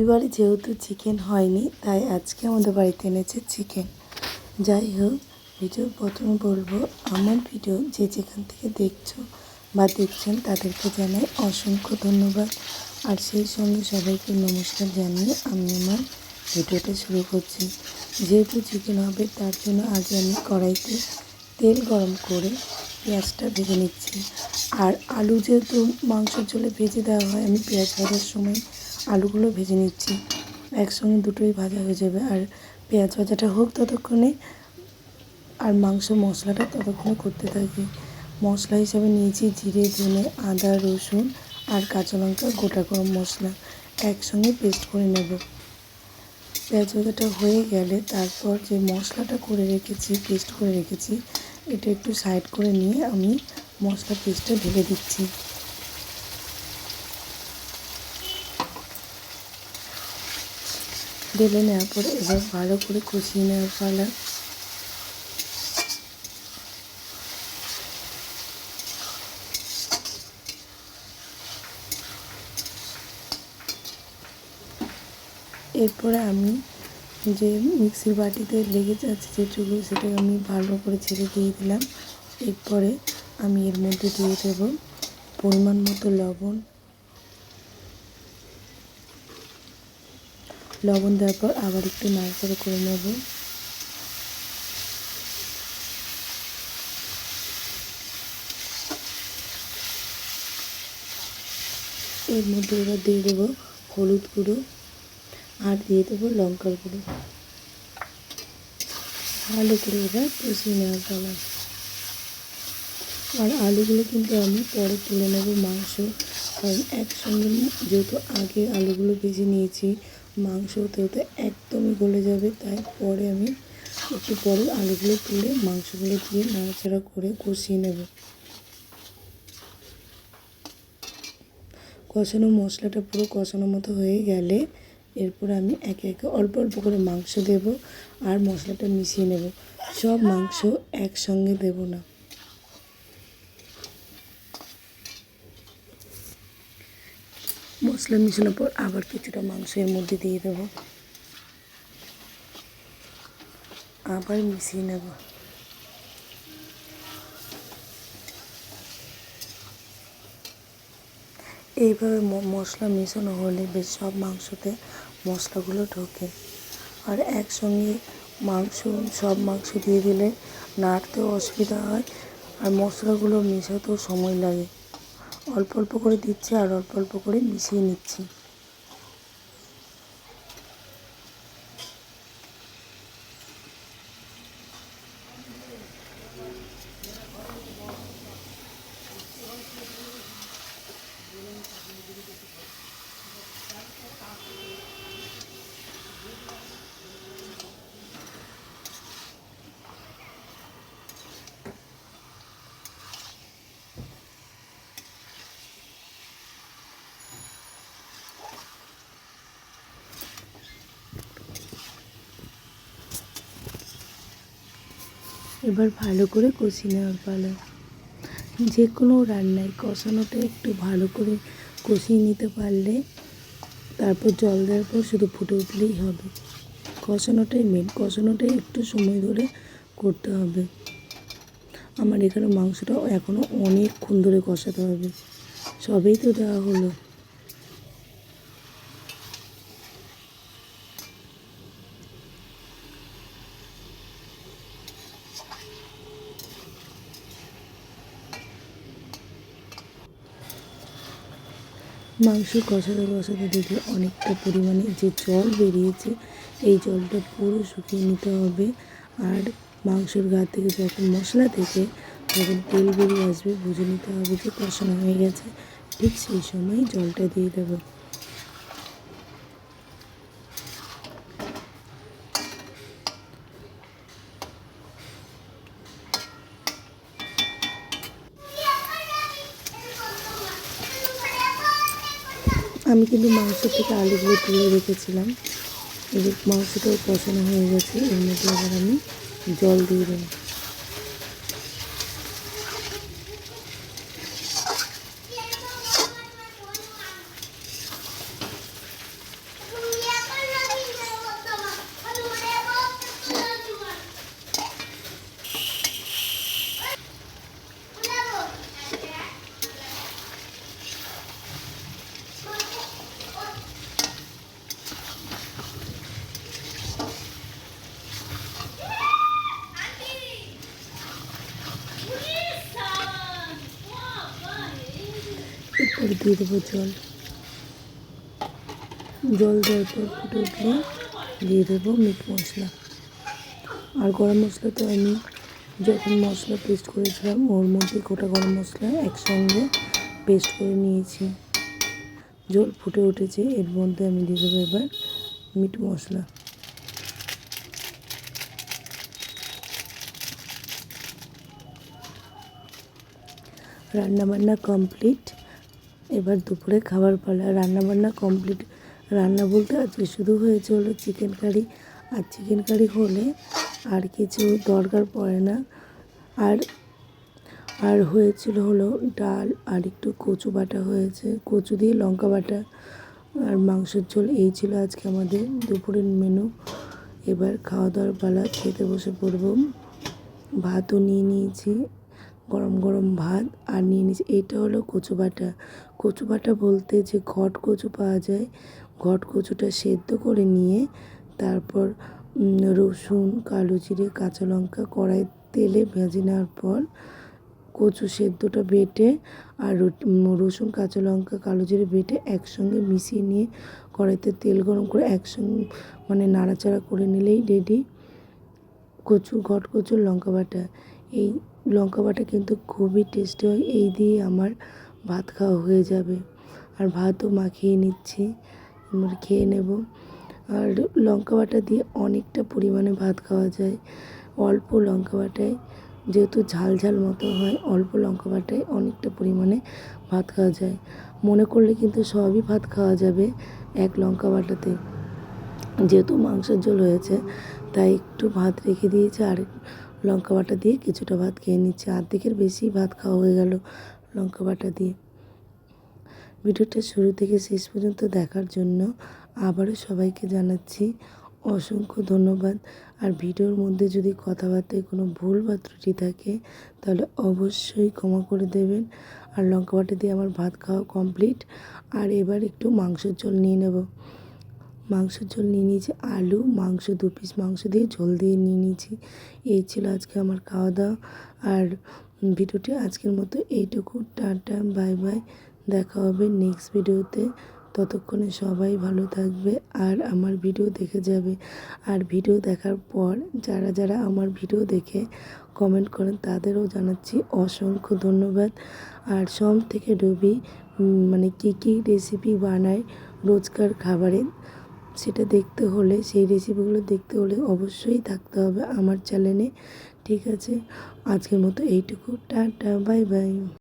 রবিবারে যেহেতু চিকেন হয়নি, তাই আজকে আমাদের বাড়িতে এনেছে চিকেন। যাই হোক, ভিডিও প্রথমে বলব, আমার ভিডিও যে যেখান থেকে দেখছ বা দেখছেন, তাদেরকে জানাই অসংখ্য ধন্যবাদ। আর সেই সঙ্গে সবাইকে নমস্কার জানিয়ে আমি আমার ভিডিওটা শুরু করছি। যেহেতু চিকেন হবে, তার জন্য আগে আমি কড়াইতে তেল গরম করে পেঁয়াজটা ভেজে নিচ্ছি। আর আলু যেহেতু মাংসের ঝোলে ভেজে দেওয়া হয়, আমি পেঁয়াজ ভাজার সময় আলুগুলো ভেজে নিচ্ছি। একসঙ্গে দুটোই ভাজা হয়ে যাবে। আর পেঁয়াজ ভাজাটা হোক ততক্ষণে, আর মাংস মশলাটা ততক্ষণে করতে থাকি। মশলা হিসাবে নিয়েছি জিরে, ধনে, আদা, রসুন আর কাঁচা লঙ্কা, গোটা গরম মশলা। একসঙ্গে পেস্ট করে নেব। পেঁয়াজ ভাজাটা হয়ে গেলে তারপর যে মশলাটা করে রেখেছি, পেস্ট করে রেখেছি, এটা একটু সাইড করে নিয়ে আমি মশলা পেস্টটা ঢেলে দিচ্ছি। ঢেলে নেওয়ার পরে এবার ভালো করে কষিয়ে নেওয়ার পালা। এরপরে আমি যে মিক্সির বাটিতে লেগে যাচ্ছে যে যেটুকু সেটা আমি ভালো করে ছেড়ে দিয়ে দিলাম। এরপরে আমি এর মধ্যে দিয়ে দেব পরিমাণ মতো লবণ লবণ দেওয়ার পর আবার একটু নাড়াচাড়া করে নেব। এর মধ্যে এবার দিয়ে দেবো হলুদ গুঁড়ো আর দিয়ে দেবো লঙ্কার গুঁড়ো। ভালো করে এবার কষিয়ে নেওয়ার পালা। আর আলুগুলো কিন্তু আমি পরে তুলে নেব মাংস। কারণ একসঙ্গে যেহেতু আগে আলুগুলো ভেজে নিয়েছি মাংস হতে হতে একদমই গলে যাবে। তাই পরে আমি একটু পরে আলুগুলো তুলে মাংসগুলো দিয়ে নাড়াচাড়া করে কষিয়ে নেব। কষানো মশলাটা পুরো কষানো মতো হয়ে গেলে এরপর আমি একে একে অল্প অল্প করে মাংস দেব আর মশলাটা মিশিয়ে নেব। সব মাংস একসঙ্গে দেব না। মশলা মিশানোর পর আবার কিছুটা মাংস এর মধ্যে দিয়ে দেব। আবার মিশিয়ে নেব। এইভাবে মশলা মেশানো হলে বেশ সব মাংসতে মশলাগুলো ঢোকে। আর একসঙ্গে মাংস, সব মাংস দিয়ে দিলে নাড়তেও অসুবিধা হয় আর মশলাগুলো মেশাতেও সময় লাগে। অল্প অল্প করে দিচ্ছি আর অল্প অল্প করে মিশিয়ে নিচ্ছি। এবার ভালো করে কষিয়ে নেওয়ার পালা। যে কোনো রান্নায় কষানোটা একটু ভালো করে কষিয়ে নিতে পারলে তারপর জল দেওয়ার পর শুধু ফুটে উঠলেই হবে। কষানোটাই মেন কষানোটাই একটু সময় ধরে করতে হবে। আমার এখানে মাংসটা এখনও অনেকক্ষণ ধরে কষাতে হবে। সবেই তো দেওয়া হলো। মাংস কষাতে কষাতে দেখি অনেকটা পরিমাণে যে জল বেরিয়েছে, এই জলটা পুরো শুকিয়ে নিতে হবে। আর মাংসের গা থেকে যখন মশলা থেকে যখন তেল বেরিয়ে আসবে, বুঝে নিতে হবে যে কষানো হয়ে গেছে। ঠিক সেই সময় জলটা দিয়ে দেবো। আমি কিন্তু মাংস থেকে আলুগুলো তুলে রেখেছিলাম। এবার মাংসটাও কষানো হয়ে গেছে, এর মধ্যে আবার আমি জল দিয়ে দেবো। এবার দিয়ে দেবো জল। জল দেওয়ার পর ফুটে উঠলে দিয়ে দেবো মিট মশলা। আর গরম মশলা তো আমি যখন মশলা পেস্ট করেছিলাম, ওর মধ্যে গোটা গরম মশলা একসঙ্গে পেস্ট করে নিয়েছি। জল ফুটে উঠেছে, এর মধ্যে আমি দিয়ে দেবো এবার মিট মশলা। রান্নাবান্না কমপ্লিট। এবার দুপুরে খাবার পালা রান্নাবান্না কমপ্লিট রান্না বলতে আজকে শুধু হয়েছে হলো চিকেন কারি আর চিকেন কারি হলে আর কিছু দরকার পড়ে না। আর আর হয়েছিল হলো ডাল আর একটু কচু বাটা হয়েছে। কচু দিয়ে লঙ্কা বাটা আর মাংসের ঝোল, এই ছিল আজকে আমাদের দুপুরের মেনু এবার খাওয়া দাওয়ার পালা খেতে বসে পড়ব। ভাতও নিয়ে নিয়েছি। গরম গরম ভাত আর নিয়ে নিয়েছি। এটা হলো কচু বাটা। কচু বাটা বলতে যে ঘট কচু পাওয়া যায়, ঘট কচুটা সেদ্ধ করে নিয়ে তারপর রসুন, কালো জিরে, কাঁচা লঙ্কা কড়াই তেলে ভেজে নেওয়ার পর কচু সেদ্ধটা বেটে আর রসুন, কাঁচা লঙ্কা, কালো জিরে বেটে একসঙ্গে মিশিয়ে নিয়ে কড়াইতে তেল গরম করে একসঙ্গে মানে নাড়াচাড়া করে নিলেই রেডি। কচু, ঘট কচুর লঙ্কা বাটা। এই লঙ্কা বাটা কিন্তু খুবই টেস্টি হয়, এই দিয়ে আমার ভাত খাওয়া হয়ে যাবে। আর ভাতও মাখিয়ে নিচ্ছি এবার খেয়ে নেব। আর লঙ্কা বাটা দিয়ে অনেকটা পরিমাণে ভাত খাওয়া যায়। অল্প লঙ্কা বাটায় যেহেতু ঝাল ঝাল মতো হয়, অল্প লঙ্কা বাটায় অনেকটা পরিমাণে ভাত খাওয়া যায়। মনে করলে কিন্তু সবই ভাত খাওয়া যাবে এক লঙ্কা বাটাতে। যেহেতু মাংসের ঝোল হয়েছে, তাই একটু ভাত রেখে দিয়েছে, আর লঙ্কা বাটা দিয়ে কিছুটা ভাত খেয়ে নিচ্ছে। আর্ধেকের বেশি ভাত খাওয়া হয়ে গেল লঙ্কা বাটা দিয়ে। ভিডিওটা শুরু থেকে শেষ পর্যন্ত দেখার জন্য আবারও সবাইকে জানাচ্ছি অসংখ্য ধন্যবাদ। আর ভিডিওর মধ্যে যদি কথাবার্তায় কোনো ভুল বা ত্রুটি থাকে, তাহলে অবশ্যই ক্ষমা করে দেবেন। আর লঙ্কা বাটা দিয়ে আমার ভাত খাওয়া কমপ্লিট। আর এবার একটু মাংসের ঝোল নিয়ে নেব। মাংসের ঝোল নিয়ে নিয়েছি, আলু, মাংস, দু পিস মাংস দিয়ে ঝোল দিয়ে নিয়ে নিয়েছি। এই ছিল আজকে আমার খাওয়া দাওয়া আর ভিডিওটি আজকের মতো এইটুকু। Tata, bye bye. দেখা হবে নেক্সট ভিডিওতে। ততক্ষণে সবাই ভালো থাকবে আর আমার ভিডিও দেখে যাবে। আর ভিডিও দেখার পর যারা যারা আমার ভিডিও দেখে কমেন্ট করেন, তাদেরও জানাচ্ছি অসংখ্য ধন্যবাদ। আর সব থেকে রবি মানে কী কী রেসিপি বানায় রোজকার খাবারে সেটা দেখতে হলে, সেই রেসিপিগুলো দেখতে হলে অবশ্যই থাকতে হবে আমার চ্যানেলে ঠিক আছে? আজকের মতো এইটুকু। Tata bye by